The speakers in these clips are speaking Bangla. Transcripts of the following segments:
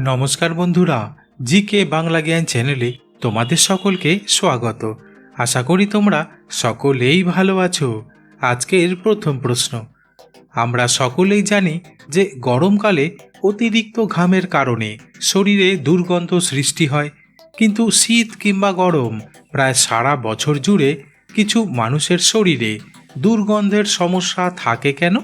নমস্কার বন্ধুরা জি কে বাংলা জ্ঞান চ্যানেলে তোমাদের সকলকে স্বাগত। আশা করি তোমরা সকলেই ভালো আছো। আজকের প্রথম প্রশ্ন। আমরা সকলেই জানি যে গরমকালে অতিরিক্ত ঘামের কারণে শরীরে দুর্গন্ধ সৃষ্টি হয়, কিন্তু শীত কিংবা গরম প্রায় সারা বছর জুড়ে কিছু মানুষের শরীরে দুর্গন্ধের সমস্যা থাকে কেন?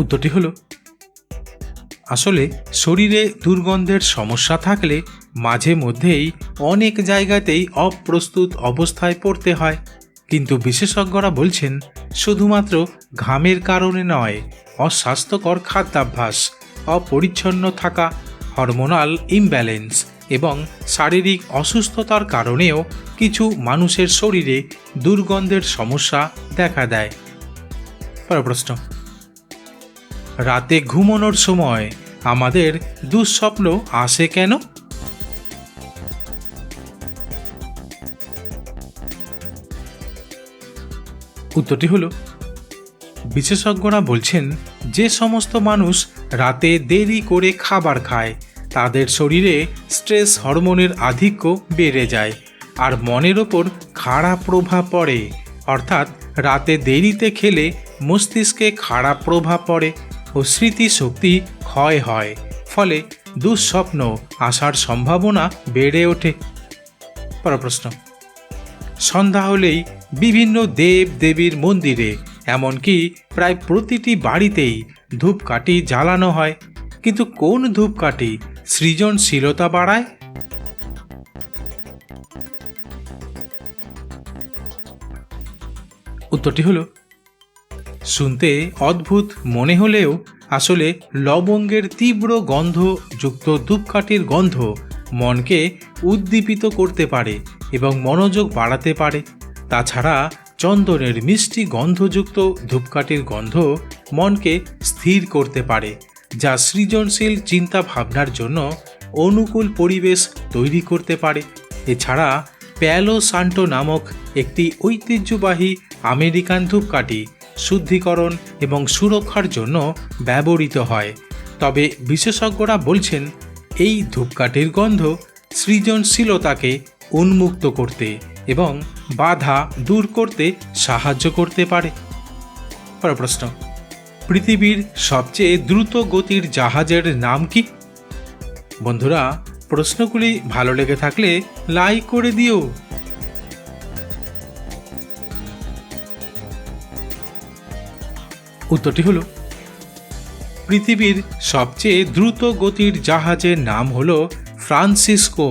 উত্তরটি হলো, আসলে শরীরে দুর্গন্ধের সমস্যা থাকলে মাঝে মধ্যেই অনেক জায়গাতেই অপ্রস্তুত অবস্থায় পড়তে হয়। কিন্তু বিশেষজ্ঞরা বলছেন, শুধুমাত্র ঘামের কারণে নয়, অস্বাস্থ্যকর খাদ্যাভ্যাস, অপরিচ্ছন্ন থাকা, হরমোনাল ইমব্যালেন্স এবং শারীরিক অসুস্থতার কারণেও কিছু মানুষের শরীরে দুর্গন্ধের সমস্যা দেখা দেয়। পরের প্রশ্ন। রাতে ঘুমানোর সময় আমাদের দুঃস্বপ্ন আসে কেন? উত্তরটি হলো, বিশেষজ্ঞরা বলছেন, যে সমস্ত মানুষ রাতে দেরি করে খাবার খায়, তাদের শরীরে স্ট্রেস হরমোনের আধিক্য বেড়ে যায় আর মনের ওপর খারাপ প্রভাব পড়ে। অর্থাৎ রাতে দেরিতে খেলে মস্তিষ্কে খারাপ প্রভাব পড়ে। ও স্মৃতিশক্তি ক্ষয় হয়, ফলে দুঃস্বপ্ন আসার সম্ভাবনা বেড়ে ওঠে। পর প্রশ্ন সন্ধ্যা হলেই বিভিন্ন দেব দেবীর মন্দিরে, এমনকি প্রায় প্রতিটি বাড়িতেই ধূপকাঠি জ্বালানো হয়। কিন্তু কোন ধূপকাঠি সৃজনশীলতা বাড়ায়? উত্তরটি হলো শুনতে অদ্ভুত মনে হলেও আসলে লবঙ্গের তীব্র গন্ধ যুক্ত ধূপকাঠির গন্ধ মনকে উদ্দীপিত করতে পারে এবং মনোযোগ বাড়াতে পারে। তাছাড়া চন্দনের মিষ্টি গন্ধযুক্ত ধূপকাঠির গন্ধ মনকে স্থির করতে পারে, যা সৃজনশীল চিন্তা ভাবনার জন্য অনুকূল পরিবেশ তৈরি করতে পারে। এছাড়া প্যালো সান্টো নামক একটি ঐতিহ্যবাহী আমেরিকান ধূপকাঠি শুদ্ধিকরণ এবং সুরক্ষার জন্য ব্যবহৃত হয়। তবে বিশেষজ্ঞরা বলছেন, এই ধূপকাঠির গন্ধ সৃজনশীলতাকে উন্মুক্ত করতে এবং বাধা দূর করতে সাহায্য করতে পারে। পরের প্রশ্ন, পৃথিবীর সবচেয়ে দ্রুত গতির জাহাজের নাম কি? বন্ধুরা, প্রশ্নগুলি ভালো লেগে থাকলে লাইক করে দিও। উত্তরটি হলো, পৃথিবীর সবচেয়ে দ্রুত গতির জাহাজের নাম হল ফ্রান্সিসকো,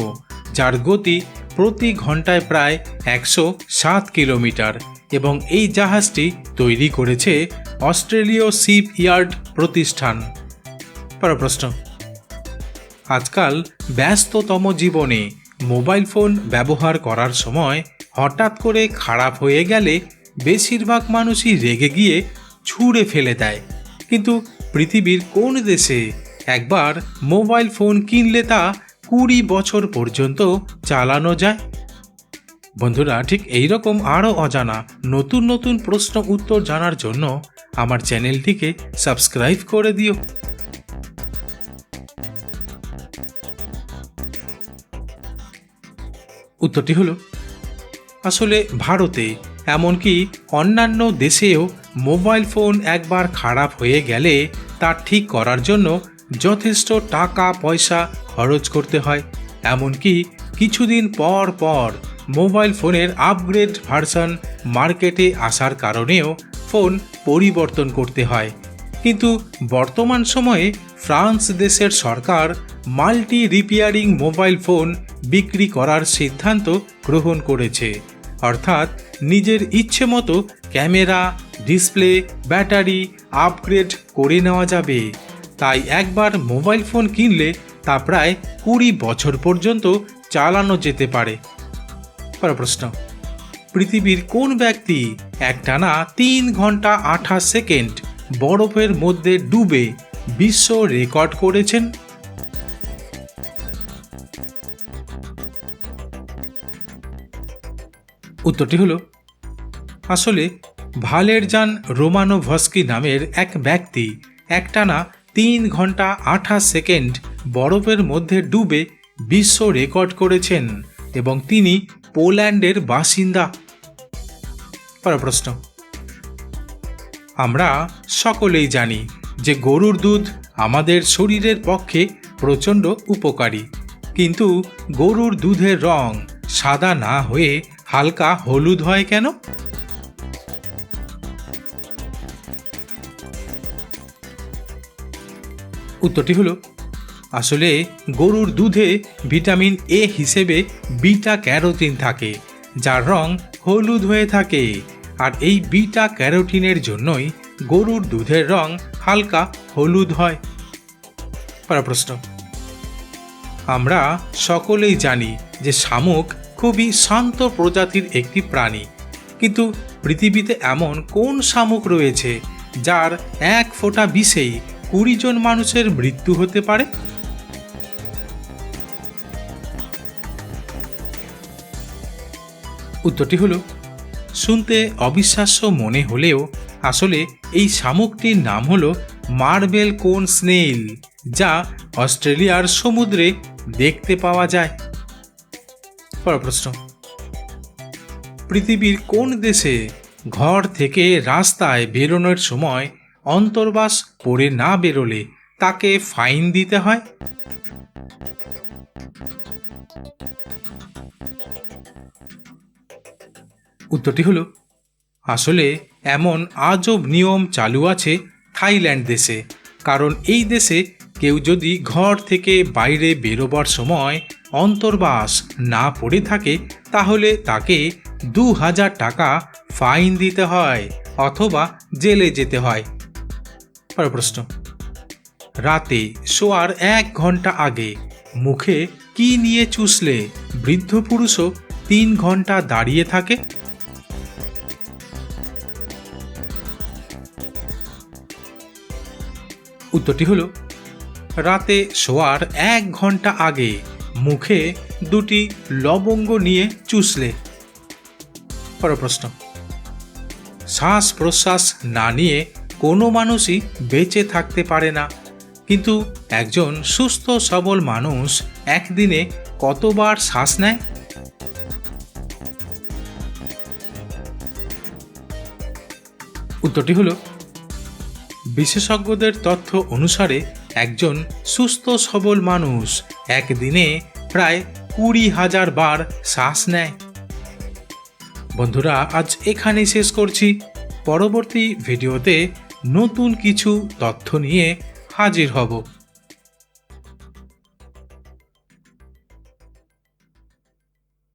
যার গতি প্রতি ঘন্টায় প্রায় একশো সাত কিলোমিটার এবং এই জাহাজটি তৈরি করেছে অস্ট্রেলীয় শিপ ইয়ার্ড প্রতিষ্ঠান। পর প্রশ্ন আজকাল ব্যস্ততম জীবনে মোবাইল ফোন ব্যবহার করার সময় হঠাৎ করে খারাপ হয়ে গেলে বেশিরভাগ মানুষই রেগে গিয়ে ছুঁড়ে ফেলে দেয়। কিন্তু পৃথিবীর কোন দেশে একবার মোবাইল ফোন কিনলে তা কুড়ি বছর পর্যন্ত চালানো যায়? বন্ধুরা, ঠিক এই রকম আরও অজানা নতুন নতুন প্রশ্ন উত্তর জানার জন্য আমার চ্যানেলটিকে সাবস্ক্রাইব করে দিও। উত্তরটি হলো, আসলে ভারতে এমনকি অন্যান্য দেশেও মোবাইল ফোন একবার খারাপ হয়ে গেলে তা ঠিক করার জন্য যথেষ্ট টাকা, পয়সা খরচ করতে হয়। এমনকি কিছুদিন পর পর মোবাইল ফোনের আপগ্রেড ভার্সন মার্কেটে আসার কারণেও ফোন পরিবর্তন করতে হয়। কিন্তু বর্তমান সময়ে ফ্রান্স দেশের সরকার মাল্টি রিপেয়ারিং মোবাইল ফোন বিক্রি করার সিদ্ধান্ত গ্রহণ করেছে। অর্থাৎ নিজের ইচ্ছে মতো ক্যামেরা, ডিসপ্লে, ব্যাটারি আপগ্রেড করে নেওয়া যাবে। তাই একবার মোবাইল ফোন কিনলে তা প্রায় কুড়ি বছর পর্যন্ত চালানো যেতে পারে। প্রশ্ন। পৃথিবীর কোন ব্যক্তি একটানা তিন ঘণ্টা আঠাশ সেকেন্ড বরফের মধ্যে ডুবে বিশ্ব রেকর্ড করেছেন? উত্তরটি হলো, আসলে ভালেরজান রোমানোভস্কি নামের এক ব্যক্তি একটানা তিন ঘণ্টা আঠাশ সেকেন্ড বরফের মধ্যে ডুবে বিশ্ব রেকর্ড করেছেন এবং তিনি পোল্যান্ডের বাসিন্দা। প্রশ্ন, আমরা সকলেই জানি যে গরুর দুধ আমাদের শরীরের পক্ষে প্রচণ্ড উপকারী, কিন্তু গরুর দুধের রং সাদা না হয়ে হালকা হলুদ হয় কেন? উত্তরটি হলো, আসলে গরুর দুধে ভিটামিন এ হিসেবে বিটা ক্যারোটিন থাকে, যার রং হলুদ হয়ে থাকে। আর এই বিটা ক্যারোটিনের জন্যই গরুর দুধের রং হালকা হলুদ হয়। পরের প্রশ্ন। আমরা সকলেই জানি যে শামুক খুবই শান্ত প্রজাতির একটি প্রাণী। কিন্তু পৃথিবীতে এমন কোন শামুক রয়েছে যার এক ফোঁটা বিষেই কুড়ি জন মানুষের মৃত্যু হতে পারে? উত্তরটি হলো, শুনতে অবিশ্বাস্য মনে হলেও আসলে এই শামুকটির নাম হলো মার্বেল কোন স্নেইল, যা অস্ট্রেলিয়ার সমুদ্রে দেখতে পাওয়া যায়। পরের প্রশ্ন। পৃথিবীর কোন দেশে ঘর থেকে রাস্তায় বেরোনোর সময় অন্তর্বাস পড়ে না বেরোলে তাকে ফাইন দিতে হয়? উত্তরটি হলো, আসলে এমন আজব নিয়ম চালু আছে থাইল্যান্ড দেশে, কারণ এই দেশে কেউ যদি ঘর থেকে বাইরে বেরোবার সময় অন্তর্বাস না পড়ে থাকে, তাহলে তাকে দু হাজার টাকা ফাইন দিতে হয় অথবা জেলে যেতে হয়। প্রশ্ন। রাতে শোয়ার এক ঘণ্টা আগে মুখে কি নিয়ে চুষলে? বৃদ্ধ পুরুষও তিন ঘণ্টা দাঁড়িয়ে থাকে? উত্তরটি হলো রাতে শোয়ার এক ঘণ্টা আগে মুখে দুটি লবঙ্গ নিয়ে চুষলে। পর প্রশ্ন। শ্বাস প্রশ্বাস না নিয়ে কোনো মানুষই বেঁচে থাকতে পারে না। কিন্তু একজন সুস্থ, সবল মানুষ একদিনে কতবার শ্বাস নেয়? উত্তরটি হলো, বিশেষজ্ঞদের তথ্য অনুসারে একজন সুস্থ সবল মানুষ একদিনে প্রায় কুড়ি হাজার বার শ্বাস নেয়। বন্ধুরা, আজ এখানেই শেষ করছি। পরবর্তী ভিডিওতে নতুন কিছু তথ্য নিয়ে হাজির হব।